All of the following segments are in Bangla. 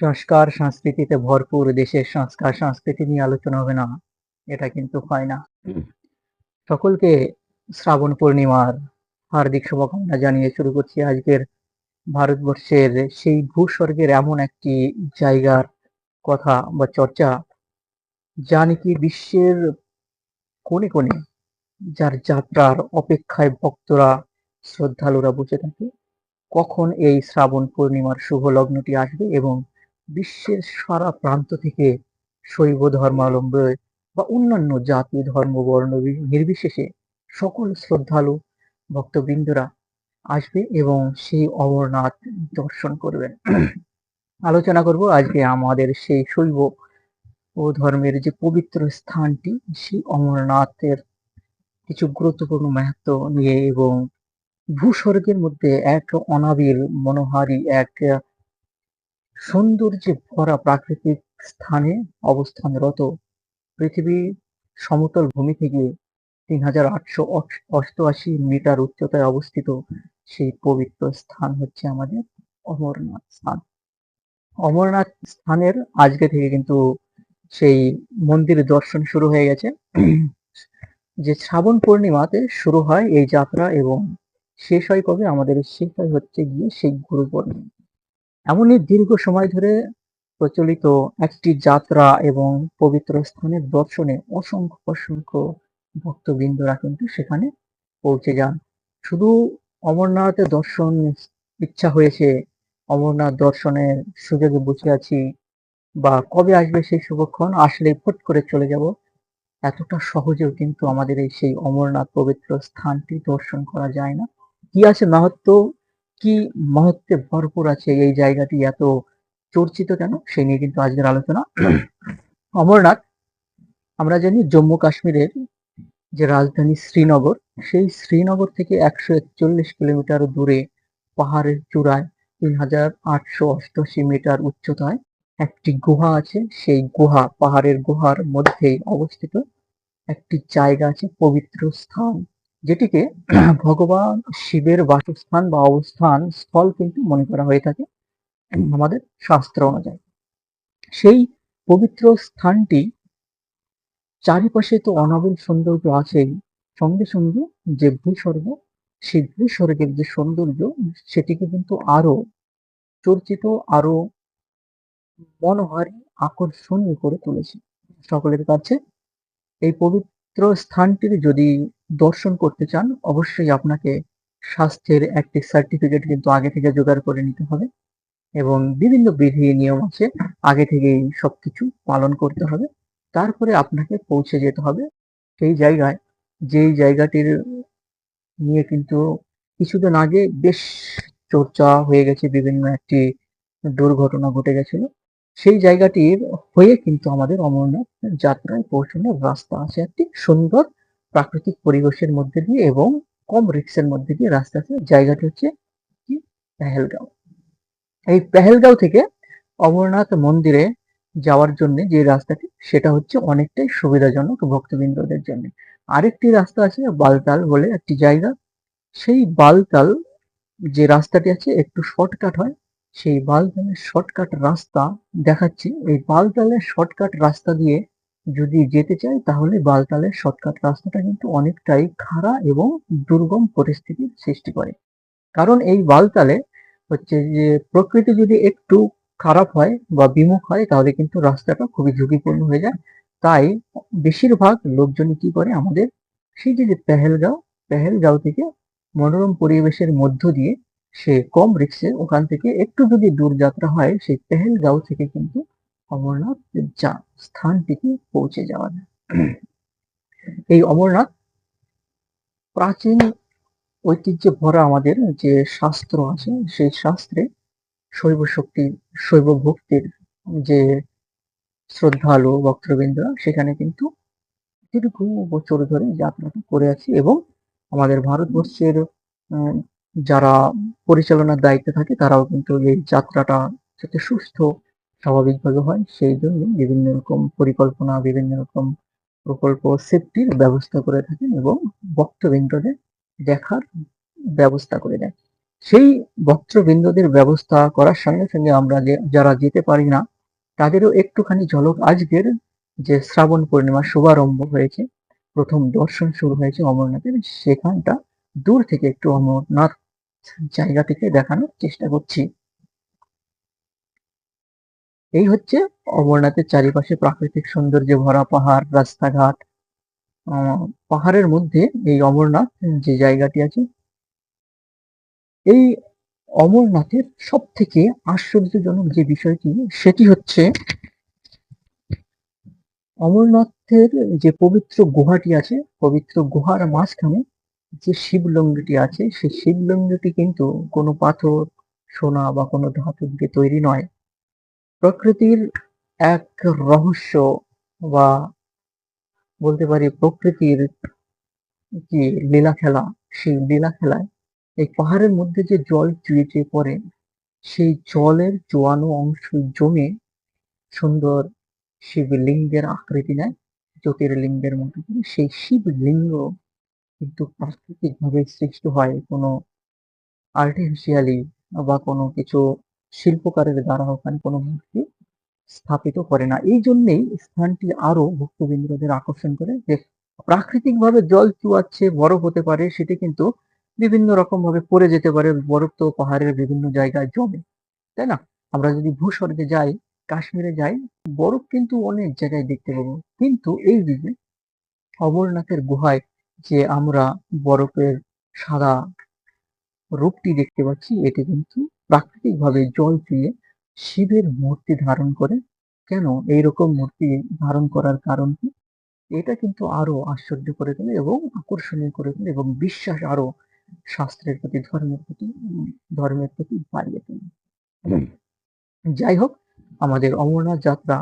সংস্কার সংস্কৃতিতে ভরপুর দেশের সংস্কার সংস্কৃতি নিয়ে আলোচনা হবে না এটা কিন্তু হয় না। সকলকে শ্রাবণ পূর্ণিমার হার্দিক শুভকামনা জানিয়ে শুরু করছি আজকের ভারতবর্ষের সেই ভূস্বর্গের এমন একটি জায়গার কথা বা চর্চা যা নাকি বিশ্বের কোণে কোণে যার যাত্রার অপেক্ষায় ভক্তরা শ্রদ্ধালুরা বসে থাকে। কখন এই শ্রাবণ পূর্ণিমার শুভ লগ্নটি আসবে এবং বিশ্বের সারা প্রান্ত থেকে শৈব ধর্মাবলম্বী বা অন্যান্য জাতি, ধর্ম, বর্ণ নির্বিশেষে সকল শ্রদ্ধালু, ভক্তবৃন্দরা আসবে এবং সেই অমরনাথ দর্শন করবেন। আলোচনা করব আজকে আমাদের সেই শৈব ও ধর্মের যে পবিত্র স্থানটি, সেই অমরনাথের কিছু গুরুত্বপূর্ণ মাহাত্ম নিয়ে এবং ভূস্বর্গের মধ্যে এক অনাবিল, মনোহারী, এক সৌন্দর্যে ভরা প্রাকৃতিক স্থানে অবস্থানরত পৃথিবীর সমতল ভূমি থেকে তিন হাজার আটশো অষ্টআশি মিটার উচ্চতায় অবস্থিত সেই পবিত্র স্থান হচ্ছে আমাদের অমরনাথ স্থান। অমরনাথ স্থানের আজকে থেকে কিন্তু সেই মন্দির দর্শন শুরু হয়ে গেছে। যে শ্রাবণ পূর্ণিমাতে শুরু হয় এই যাত্রা এবং শেষ হয় কবে? আমাদের শেষ হয় হচ্ছে গিয়ে সেই গুরু পূর্ণিমা। এমনই দীর্ঘ সময় ধরে প্রচলিত একটি যাত্রা এবং পবিত্র স্থানের দর্শনে অসংখ্য অসংখ্য ভক্তবৃন্দরা কিন্তু সেখানে পৌঁছে যান। শুধু অমরনাথ দর্শন ইচ্ছা হয়েছে, অমরনাথ দর্শনের সুযোগে বসে আছি বা কবে আসবে সেই শুভক্ষণ আসলে ফট করে চলে যাব, এতটা সহজেও কিন্তু আমাদের এই সেই অমরনাথ পবিত্র স্থানটি দর্শন করা যায় না। কি আছে মাহাত্ম কি মহত্বে ভরপুর আছে এই জায়গাটি এত চর্চিত কেন? সেই নিয়ে কিন্তু আজকের আলোচনা। অমরনাথ আমরা জানি জম্মু কাশ্মীরের যে রাজধানী শ্রীনগর সেই শ্রীনগর থেকে একশো একচল্লিশ কিলোমিটার দূরে পাহাড়ের চূড়ায় তিন হাজার আটশো অষ্টআশি মিটার উচ্চতায় একটি গুহা আছে। সেই গুহা পাহাড়ের গুহার মধ্যেই অবস্থিত। একটি জায়গা আছে পবিত্র স্থান। যেটিকে ভগবান শিবের বাসস্থান বা অবস্থান স্থল কিন্তু মনে করা হয়ে থাকে আমাদের শাস্ত্র অনুযায়ী। সেই পবিত্র স্থানটি চারিপাশে তো অনাবিল সৌন্দর্য আছেই, সঙ্গে সঙ্গে যে ভূস্বর্গ, সেই ভূস্বর্গের যে সৌন্দর্য, সেটিকে কিন্তু আরও চর্চিত, আরও মনোহারী, আকর্ষণীয় করে তুলেছে। সকলের কাছে এই পবিত্র স্থানটির যদি দর্শন করতে চান, অবশ্যই আপনাকে স্বাস্থ্যের একটি সার্টিফিকেট কিন্তু আগে থেকে জোগাড় করে নিতে হবে এবং বিভিন্ন বিধি নিয়ম আছে, আগে থেকেই সবকিছু পালন করতে হবে। তারপরে আপনাকে পৌঁছে যেতে হবে। সেই জায়গায়, যেই জায়গাটির নিয়ে কিন্তু কিছুদিন আগে বেশ চর্চা হয়ে গেছে, বিভিন্ন একটি দুর্ঘটনা ঘটে গেছিল। সেই জায়গাটির হয়ে কিন্তু আমাদের অমরনাথ যাত্রায় পৌঁছানোর রাস্তা আছে একটি সুন্দর প্রাকৃতিক পরিবেশের মধ্যে দিয়ে এবং কম রিক্সের মধ্যে দিয়ে রাস্তা আছে জায়গাটি হচ্ছে কি? পেহেলগাঁও। এই পেহেলগাঁও থেকে অমরনাথ মন্দিরে যাওয়ার জন্য যে রাস্তাটি, সেটা হচ্ছে অনেকটাই সুবিধাজনক ভক্তবৃন্দদের জন্য। আরেকটি রাস্তা আছে বালতাল বলে একটি জায়গা। সেই বালতাল যে রাস্তাটি আছে, একটু শর্টকাট হয় সেই বালতালের শর্টকাট রাস্তা দেখাচ্ছি। এই বালতালের শর্টকাট রাস্তা দিয়ে যদি যেতে চাই, তাহলে বালতালের শর্টকাট রাস্তাটা কিন্তু অনেকটাই খাড়া এবং দুর্গম পরিস্থিতির সৃষ্টি করে। কারণ এই বালতালে হচ্ছে যে প্রকৃতি যদি একটু খারাপ হয় বা বিমুখ হয়, তাহলে কিন্তু রাস্তাটা খুবই ঝুঁকিপূর্ণ হয়ে যায়। তাই বেশিরভাগ লোকজনই কি করে আমাদের সেই যে পেহেলগাঁও পেহেলগাঁও থেকে মনোরম পরিবেশের মধ্য দিয়ে সে কম রিক্সে ওখান থেকে একটু যদি দূর যাত্রা হয়, সেই পেহেলগাঁও থেকে কিন্তু অমরনাথ যা স্থানটিতে পৌঁছে যাওয়া যায়। এই অমরনাথ প্রাচীন ঐতিহ্যে ভরা আমাদের যে শাস্ত্র আছে, সেই শাস্ত্রে শৈব শক্তি শৈব ভক্তির যে শ্রদ্ধালু, ভক্তবৃন্দরা, সেখানে কিন্তু দীর্ঘ বছর ধরে যাত্রাটা করে আছে এবং আমাদের ভারতবর্ষের যারা পরিচালনার দায়িত্বে থাকে, তারাও কিন্তু এই যাত্রাটা যাতে সুস্থ, স্বাভাবিকভাবে হয়, সেই জন্য বিভিন্ন রকম পরিকল্পনা, বিভিন্ন রকম প্রকল্প, সেফটির ব্যবস্থা করে থাকেন এবং ভক্তবৃন্দদের দেখার ব্যবস্থা করে দেয় সেই ভক্তবৃন্দদের ব্যবস্থা করার সঙ্গে সঙ্গে আমরা যে, যারা যেতে পারি না, তাদেরও একটুখানি ঝলক আজকের যে শ্রাবণ পূর্ণিমা শুভারম্ভ হয়েছে, প্রথম দর্শন শুরু হয়েছে অমরনাথের, সেখানটা দূর থেকে একটু অমরনাথ জায়গা থেকে দেখানোর চেষ্টা করছি। এই হচ্ছে অমরনাথের চারিপাশে প্রাকৃতিক সৌন্দর্যে ভরা পাহাড়, রাস্তাঘাট। পাহাড়ের মধ্যে এই অমরনাথ যে জায়গাটি আছে, এই অমরনাথের সব থেকে আশ্চর্যজনক যে বিষয়টি, সেটি হচ্ছে অমরনাথের যে পবিত্র গুহাটি আছে, পবিত্র গুহার মাঝখানে যে শিবলিঙ্গটি আছে সেই শিবলিঙ্গটি কিন্তু কোনো পাথর, সোনা বা কোনো ধাতু দিয়ে তৈরি নয়। প্রকৃতির এক রহস্য বা বলতে পারি প্রকৃতির যে লীলা খেলা, সেই লীলা খেলায় এই পাহাড়ের মধ্যে যে জল চুয়ে চুয়ে পড়ে, সেই জলের জোয়ানো অংশ জমে সুন্দর শিবলিঙ্গের আকৃতি নেয়, জ্যোতির্লিঙ্গের মতো করে। সেই শিবলিঙ্গ কিন্তু প্রাকৃতিকভাবে সৃষ্ট হয় কোনো আর্টিফিশিয়ালি বা কোনো কিছু শিল্পকারের দ্বারা ওখানে কোনো মূর্তি স্থাপিত করে না। এই জন্যেই স্থানটি আরও ভক্তবৃন্দদের আকর্ষণ করে যে প্রাকৃতিক ভাবে জল চুয়াচ্ছে, বরফ হতে পারে, সেটি কিন্তু বিভিন্ন রকম ভাবে পড়ে যেতে পারে, বরফ তো পাহাড়ের বিভিন্ন জায়গায় জমে, তাই না? আমরা যদি ভূস্বর্গে যাই, কাশ্মীরে যাই, বরফ কিন্তু অনেক জায়গায় দেখতে পাবো। কিন্তু এই দিকে অমরনাথের গুহায় যে আমরা বরফের সাদা রূপটি দেখতে পাচ্ছি এটি কিন্তু প্রাকৃতিকভাবে জল চুয়ে শিবের মূর্তি ধারণ করে। কেন এইরকম মূর্তি ধারণ করার কারণ কি? এটা কিন্তু আরও আশ্চর্য করে তোলে এবং আকর্ষণীয় করে তোলে এবং বিশ্বাস আরও শাস্ত্রের প্রতি ধর্মের প্রতি ধর্মের প্রতি বাড়িয়ে তোলে। যাই হোক আমাদের অমরনাথ যাত্রা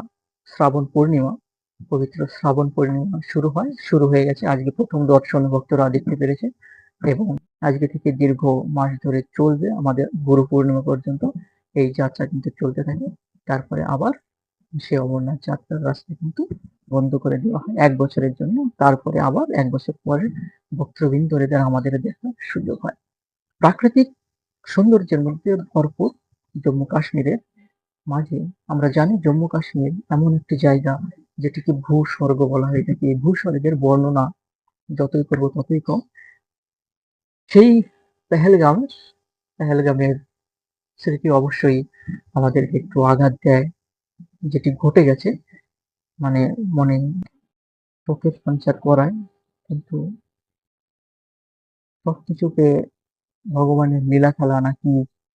শ্রাবণ পূর্ণিমা পবিত্র শ্রাবণ পূর্ণিমা শুরু হয়, শুরু হয়ে গেছে আজকে প্রথম দর্শন ভক্তরা দেখতে পেরেছে এবং আজকে থেকে দীর্ঘ মাস ধরে চলবে আমাদের গুরু পূর্ণিমা পর্যন্ত। এই যাত্রা কিন্তু চলতে থাকে। তারপরে আবার সে অমরনাথ যাত্রার রাস্তা কিন্তু বন্ধ করে দেওয়া হয় এক বছরের জন্য। তারপরে আবার এক বছর পরে ভক্তবৃন্দদের আমাদের দেখার সুযোগ হয়। প্রাকৃতিক সৌন্দর্যের মধ্যে ভরপুর জম্মু কাশ্মীরের মাঝে আমরা জানি জম্মু কাশ্মীর এমন একটি জায়গা যেটিকে ভূস্বর্গ বলা হয়ে থাকে এই ভূস্বর্গের বর্ণনা যতই করব ততই কম। সেই পেহেলগাম, পেহেলগামের স্মৃতি অবশ্যই আমাদেরকে একটু আঘাত দেয়, যেটি ঘটে গেছে মানে মনে শোকের সঞ্চার করায়, কিন্তু সবকিছুকে ভগবানের লীলা খেলা নাকি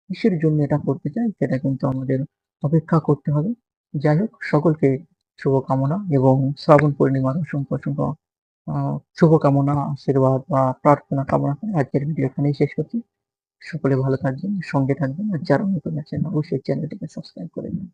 কিসের জন্য এটা করতে চায়, সেটা কিন্তু আমাদের অপেক্ষা করতে হবে। যাই হোক, সকলকে শুভকামনা এবং শ্রাবণ পূর্ণিমার অসংখ্য অসংখ্য শুভ শুভকামনা, আশীর্বাদ বা প্রার্থনা কামনা করে আজকের ভিডিও এখানেই শেষ করছি। সকলে ভালো থাকবেন, সঙ্গে থাকবেন, আর যারা নতুন আছেন অবশ্যই চ্যানেলটিকে সাবস্ক্রাইব করে দিন।